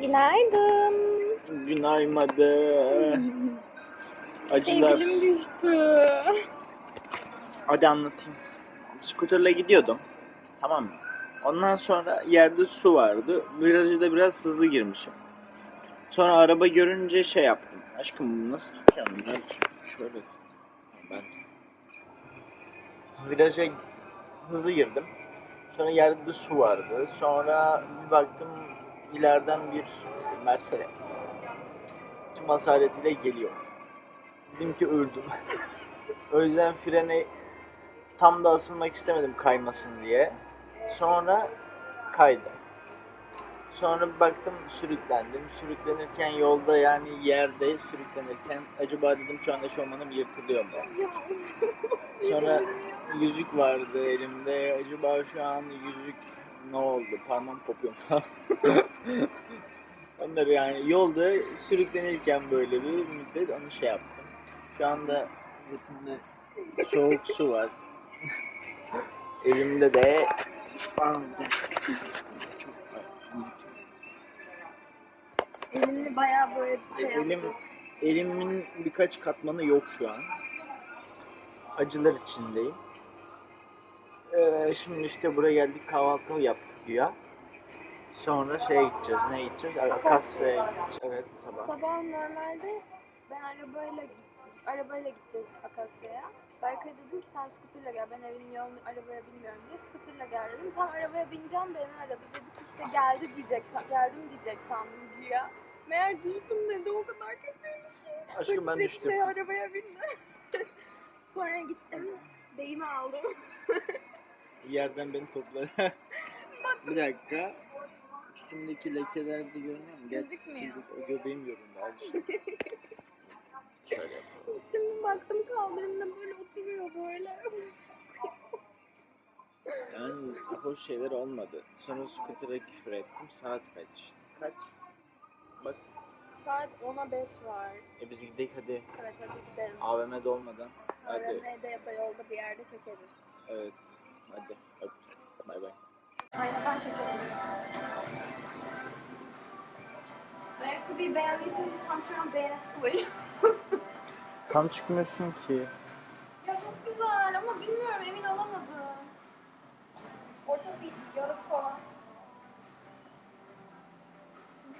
Günaydın. Günaymadı. Acılar. Sevgilim düştü. Hadi anlatayım. Skuterla gidiyordum. Tamam mı? Ondan sonra yerde su vardı. Virajı da biraz hızlı girmişim. Sonra araba görünce şey yaptım. Aşkım bunu nasıl tutacağım? Biraz şöyle tut. Ben Viraja hızlı girdim. Sonra yerde de su vardı. Sonra bir baktım ileriden bir Mercedes. Tüm hasaretiyle geliyor. Dedim ki öldüm. o yüzden frene tam da asılmak istemedim kaymasın diye. Sonra kaydı. Sonra baktım sürüklendim. Sürüklenirken yolda yani yerde sürüklenirken acaba dedim şu anda şovmanım yırtılıyor mu? Sonra yüzük vardı elimde. Acaba şu an yüzük ne oldu? Parmağım kopuyor falan. Onları yani yolda sürüklenirken böyle bir müddet onu şey yaptım. Şu anda yakında soğuk su var. Elimde de Elini bayağı böyle şey Elim, yaptı. elimin birkaç katmanı yok şu an. Acılar içindeyim. Ee, şimdi işte buraya geldik kahvaltı yaptık güya. Sonra şeye gideceğiz. Ne gideceğiz? Akasya'ya gideceğiz. Evet sabah. Sabah normalde ben arabayla gittim. Arabayla gideceğiz Akasya'ya. Berkay dedim ki sen scooterla gel. Ben evin yolunu arabaya bilmiyorum diye scooterla gel dedim. Tam arabaya bineceğim beni aradı. Dedi ki işte geldi diyecek, geldim diyecek sandım güya. Meğer düştüm dedi o kadar kötüydü ki. Aşkım ben düştüm. Şey, arabaya bindim. Sonra gittim. Beyimi aldım. Yerden beni topladı. bir dakika. Üstümdeki lekeler de görünüyor mu? Gerçi Gözükmüyor. sildik. O göbeğim göründü. Al işte. Şöyle yapalım. Gittim baktım kaldırımda böyle oturuyor böyle. Yani hoş şeyler olmadı. Sonra skutere küfür ettim. Saat kaç? Kaç? Bak. Saat 10'a 5 var. E biz gidelim hadi. Evet hadi gidelim. AVM'de olmadan. Hadi. AVM'de ya da yolda bir yerde çekeriz. Evet. Ayakkabıyı beğendiyseniz tam şu an beğene tıklayın. Tam çıkmıyorsun ki. ya çok güzel ama bilmiyorum emin olamadım. Ortası yarık falan.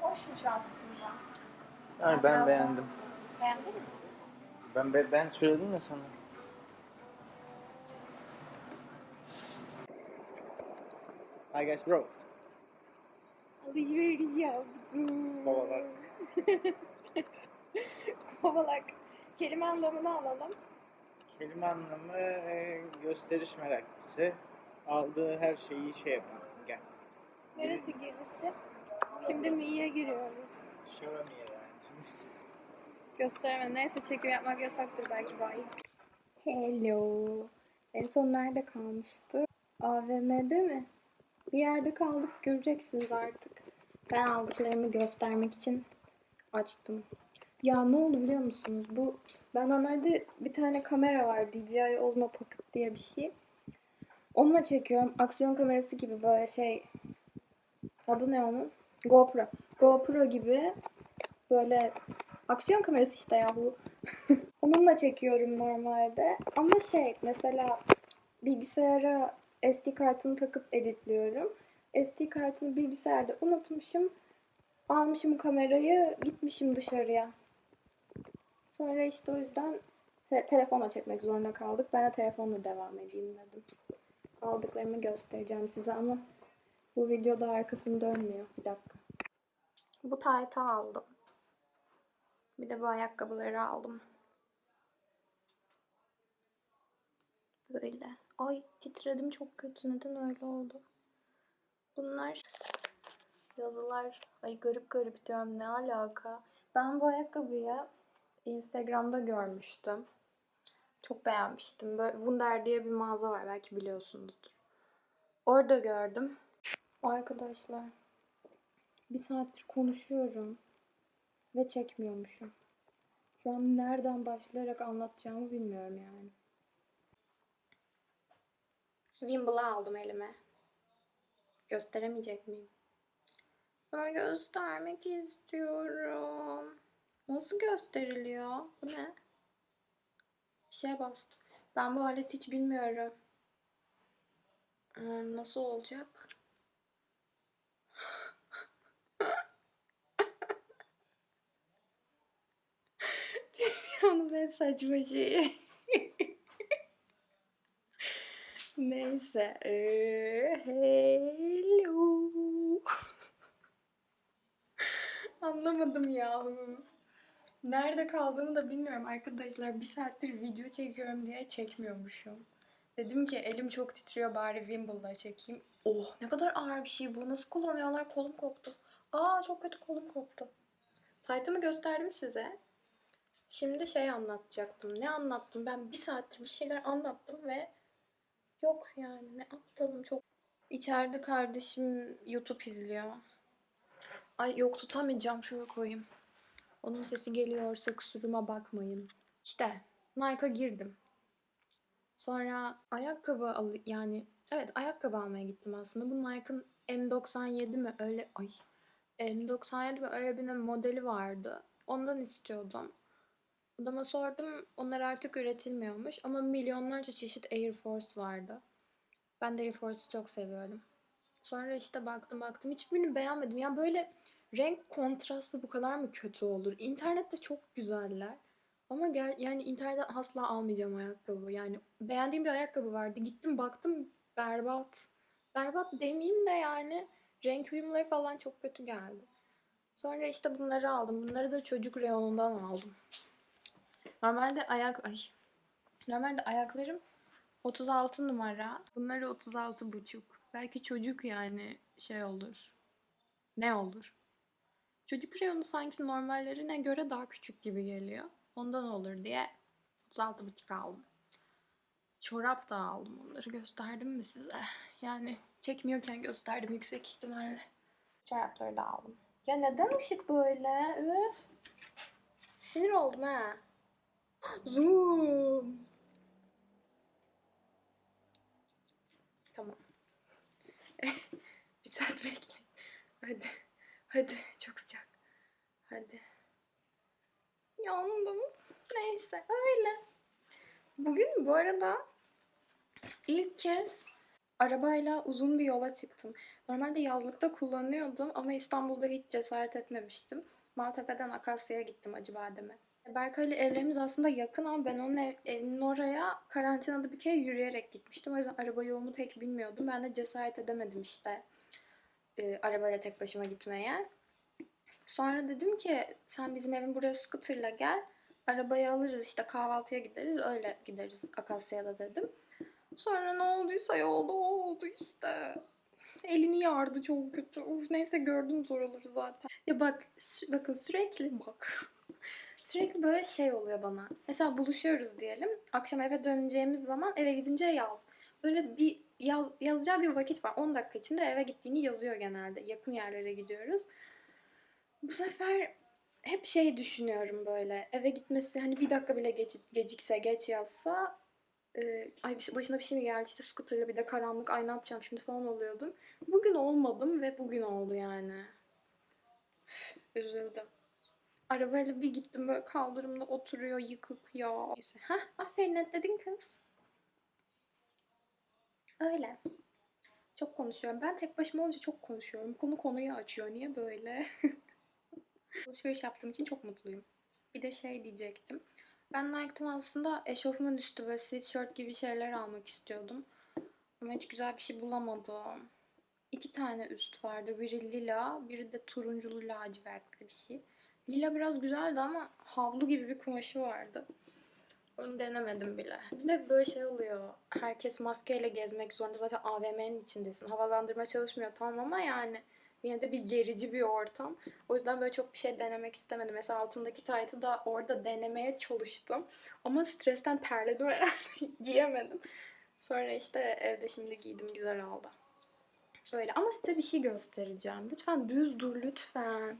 Hoşmuş aslında. Yani ben Biraz beğendim. Beğendin mi? Ben ben, ben söyledim ya sana. Hi guys bro. Alışveriş yaptım. Kovalak. Kovalak. Kelime anlamını alalım. Kelime anlamı e, gösteriş meraklısı. Aldığı her şeyi şey yapan. Gel. Neresi girişi? Şimdi Mi'ye giriyoruz. Show me yani. Gösteremem. Neyse çekim yapmak yasaktır belki bayi. Hello. En son nerede kalmıştı? AVM'de mi? Bir yerde kaldık göreceksiniz artık. Ben aldıklarımı göstermek için açtım. Ya ne oldu biliyor musunuz? Bu ben normalde bir tane kamera var DJI Osmo Pocket diye bir şey. Onunla çekiyorum. Aksiyon kamerası gibi böyle şey adı ne onun? GoPro. GoPro gibi böyle aksiyon kamerası işte yahu. Onunla çekiyorum normalde. Ama şey mesela bilgisayara SD kartını takıp editliyorum. SD kartını bilgisayarda unutmuşum. Almışım kamerayı, gitmişim dışarıya. Sonra işte o yüzden te- telefonla çekmek zorunda kaldık. Ben de telefonla devam edeyim dedim. Aldıklarımı göstereceğim size ama bu videoda arkasını dönmüyor. Bir dakika. Bu taytı aldım. Bir de bu ayakkabıları aldım. Böyle. Ay titredim çok kötü. Neden öyle oldu? Bunlar yazılar. Ay garip garip diyorum. Ne alaka? Ben bu ayakkabıyı Instagram'da görmüştüm. Çok beğenmiştim. Böyle Wunder diye bir mağaza var. Belki biliyorsunuzdur. Orada gördüm. Arkadaşlar. Bir saattir konuşuyorum. Ve çekmiyormuşum. Şu an nereden başlayarak anlatacağımı bilmiyorum yani. Wimble'ı aldım elime. Gösteremeyecek miyim? Ama göstermek istiyorum. Nasıl gösteriliyor? Bu ne? Bir şeye bastım. Ben bu aleti hiç bilmiyorum. Ee, nasıl olacak? Dünyanın en saçma şeyi. Neyse. Ee, hello. Anlamadım ya. Nerede kaldığımı da bilmiyorum arkadaşlar. Bir saattir video çekiyorum diye çekmiyormuşum. Dedim ki elim çok titriyor bari Wimble'la çekeyim. Oh ne kadar ağır bir şey bu. Nasıl kullanıyorlar? Kolum koptu. Aa çok kötü kolum koptu. Taytımı gösterdim size. Şimdi şey anlatacaktım. Ne anlattım? Ben bir saattir bir şeyler anlattım ve yok yani ne aptalım çok. İçeride kardeşim YouTube izliyor. Ay yok tutamayacağım şöyle koyayım. Onun sesi geliyorsa kusuruma bakmayın. İşte Nike'a girdim. Sonra ayakkabı al yani evet ayakkabı almaya gittim aslında. Bu Nike'ın M97 mi öyle ay M97 mi öyle bir modeli vardı. Ondan istiyordum. Adama sordum. Onlar artık üretilmiyormuş ama milyonlarca çeşit Air Force vardı. Ben de Air Force'u çok seviyorum. Sonra işte baktım baktım hiçbirini beğenmedim. Ya böyle renk kontrastı bu kadar mı kötü olur? İnternette çok güzeller. Ama ger yani internetten asla almayacağım ayakkabı. Yani beğendiğim bir ayakkabı vardı. Gittim baktım berbat. Berbat demeyeyim de yani renk uyumları falan çok kötü geldi. Sonra işte bunları aldım. Bunları da çocuk reyonundan aldım. Normalde ayak ay. Normalde ayaklarım 36 numara. Bunları 36 buçuk. Belki çocuk yani şey olur. Ne olur? Çocuk reyonu sanki normallerine göre daha küçük gibi geliyor. Ondan olur diye 36 buçuk aldım. Çorap da aldım onları. Gösterdim mi size? Yani çekmiyorken gösterdim yüksek ihtimalle. Çorapları da aldım. Ya neden ışık böyle? Üf. Sinir oldum ha. Zoom. Tamam. bir saat bekle. Hadi. Hadi. Çok sıcak. Hadi. Yandım. Neyse öyle. Bugün bu arada ilk kez arabayla uzun bir yola çıktım. Normalde yazlıkta kullanıyordum ama İstanbul'da hiç cesaret etmemiştim. Maltepe'den Akasya'ya gittim Acıbadem'e. Berkay ile evlerimiz aslında yakın ama ben onun ev, evinin oraya karantinada bir kere yürüyerek gitmiştim. O yüzden araba yolunu pek bilmiyordum. Ben de cesaret edemedim işte e, arabayla tek başıma gitmeye. Sonra dedim ki sen bizim evin buraya scooter'la gel. Arabayı alırız işte kahvaltıya gideriz öyle gideriz Akasya'da dedim. Sonra ne olduysa yolda oldu işte. Elini yardı çok kötü. Uf neyse gördünüz oraları zaten. Ya bak bakın sürekli bak. Sürekli böyle şey oluyor bana. Mesela buluşuyoruz diyelim. Akşam eve döneceğimiz zaman eve gidince yaz. Böyle bir yaz, yazacağı bir vakit var. 10 dakika içinde eve gittiğini yazıyor genelde. Yakın yerlere gidiyoruz. Bu sefer hep şey düşünüyorum böyle. Eve gitmesi hani bir dakika bile geç, gecikse, geç yazsa e, ay şey- başına bir şey mi geldi işte scooter'la bir de karanlık ay ne yapacağım şimdi falan oluyordum. Bugün olmadım ve bugün oldu yani. Üzüldüm. Arabayla bir gittim böyle kaldırımda oturuyor yıkık ya. Neyse. Hah aferin netledin kız. Öyle. Çok konuşuyorum. Ben tek başıma olunca çok konuşuyorum. Konu konuyu açıyor. Niye böyle? Alışveriş yaptığım için çok mutluyum. Bir de şey diyecektim. Ben Nike'tan aslında eşofman üstü ve sweatshirt gibi şeyler almak istiyordum. Ama hiç güzel bir şey bulamadım. İki tane üst vardı. Biri lila, biri de turunculu lacivertli bir şey. Lila biraz güzeldi ama havlu gibi bir kumaşı vardı. Onu denemedim bile. Bir de böyle şey oluyor. Herkes maskeyle gezmek zorunda. Zaten AVM'nin içindesin. Havalandırma çalışmıyor tamam ama yani yine de bir gerici bir ortam. O yüzden böyle çok bir şey denemek istemedim. Mesela altındaki taytı da orada denemeye çalıştım. Ama stresten terledim herhalde. Giyemedim. Sonra işte evde şimdi giydim. Güzel oldu. Öyle ama size bir şey göstereceğim. Lütfen düz dur lütfen.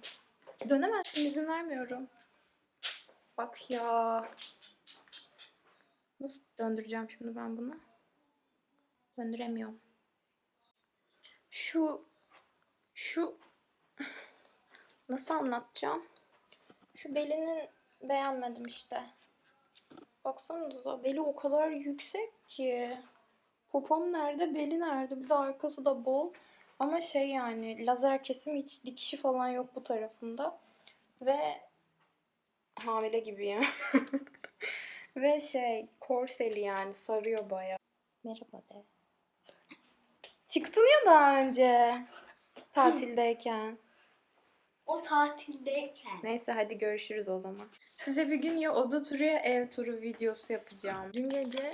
Dönemezsin izin vermiyorum. Bak ya. Nasıl döndüreceğim şimdi ben bunu? Döndüremiyorum. Şu şu Nasıl anlatacağım? Şu belinin beğenmedim işte. Baksanıza beli o kadar yüksek ki. Popom nerede, beli nerede? Bir de arkası da bol. Ama şey yani lazer kesim hiç dikişi falan yok bu tarafında. Ve hamile gibiyim. Ve şey korseli yani sarıyor baya. Merhaba de. Çıktın ya daha önce tatildeyken. O tatildeyken. Neyse hadi görüşürüz o zaman. Size bir gün ya oda turu ya ev turu videosu yapacağım. Dün gece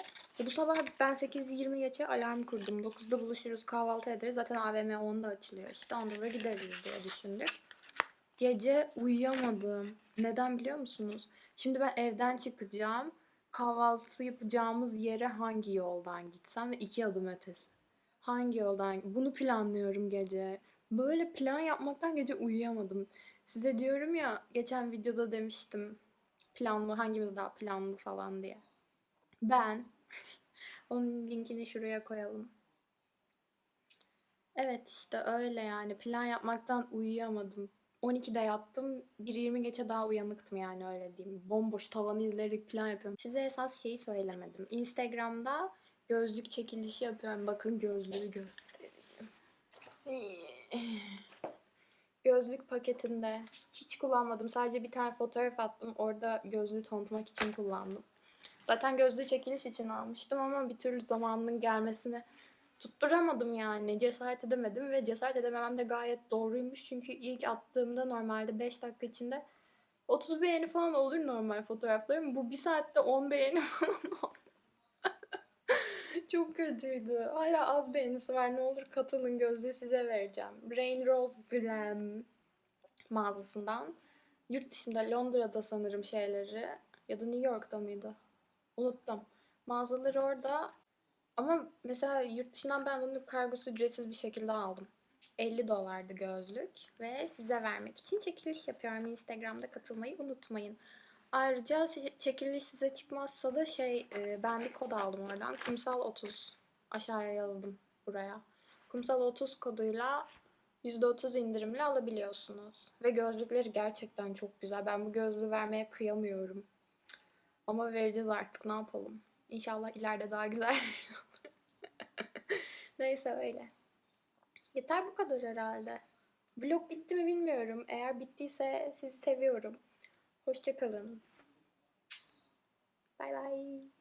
bu sabah ben 8.20 geçe alarm kurdum. 9'da buluşuruz kahvaltı ederiz. Zaten AVM 10'da açılıyor işte. Onda da gideriz diye düşündük. Gece uyuyamadım. Neden biliyor musunuz? Şimdi ben evden çıkacağım. Kahvaltı yapacağımız yere hangi yoldan gitsem ve iki adım ötesi. Hangi yoldan? Bunu planlıyorum gece. Böyle plan yapmaktan gece uyuyamadım. Size diyorum ya geçen videoda demiştim planlı hangimiz daha planlı falan diye. Ben onun linkini şuraya koyalım. Evet işte öyle yani plan yapmaktan uyuyamadım. 12'de yattım. 1.20 geçe daha uyanıktım yani öyle diyeyim. Bomboş tavanı izleyerek plan yapıyorum. Size esas şeyi söylemedim. Instagram'da gözlük çekilişi yapıyorum. Bakın gözlüğü göstereyim. Gözlük paketinde hiç kullanmadım. Sadece bir tane fotoğraf attım. Orada gözlüğü tanıtmak için kullandım. Zaten gözlüğü çekiliş için almıştım ama bir türlü zamanının gelmesini tutturamadım yani. Cesaret edemedim ve cesaret edememem de gayet doğruymuş. Çünkü ilk attığımda normalde 5 dakika içinde 30 beğeni falan olur normal fotoğraflarım. Bu bir saatte 10 beğeni falan oldu. Çok kötüydü. Hala az beğenisi var. Ne olur katılın gözlüğü size vereceğim. Rain Rose Glam mağazasından. Yurt dışında Londra'da sanırım şeyleri ya da New York'ta mıydı? Unuttum. Mağazaları orada ama mesela yurt dışından ben bunu kargosu ücretsiz bir şekilde aldım. 50 dolardı gözlük ve size vermek için çekiliş yapıyorum. Instagram'da katılmayı unutmayın. Ayrıca çe- çekiliş size çıkmazsa da şey e, ben bir kod aldım oradan. Kumsal 30 aşağıya yazdım buraya. Kumsal 30 koduyla %30 indirimle alabiliyorsunuz. Ve gözlükleri gerçekten çok güzel. Ben bu gözlüğü vermeye kıyamıyorum. Ama vereceğiz artık ne yapalım. İnşallah ileride daha güzel. Neyse öyle. Yeter bu kadar herhalde. Vlog bitti mi bilmiyorum. Eğer bittiyse sizi seviyorum. Hoşçakalın. Bay bay.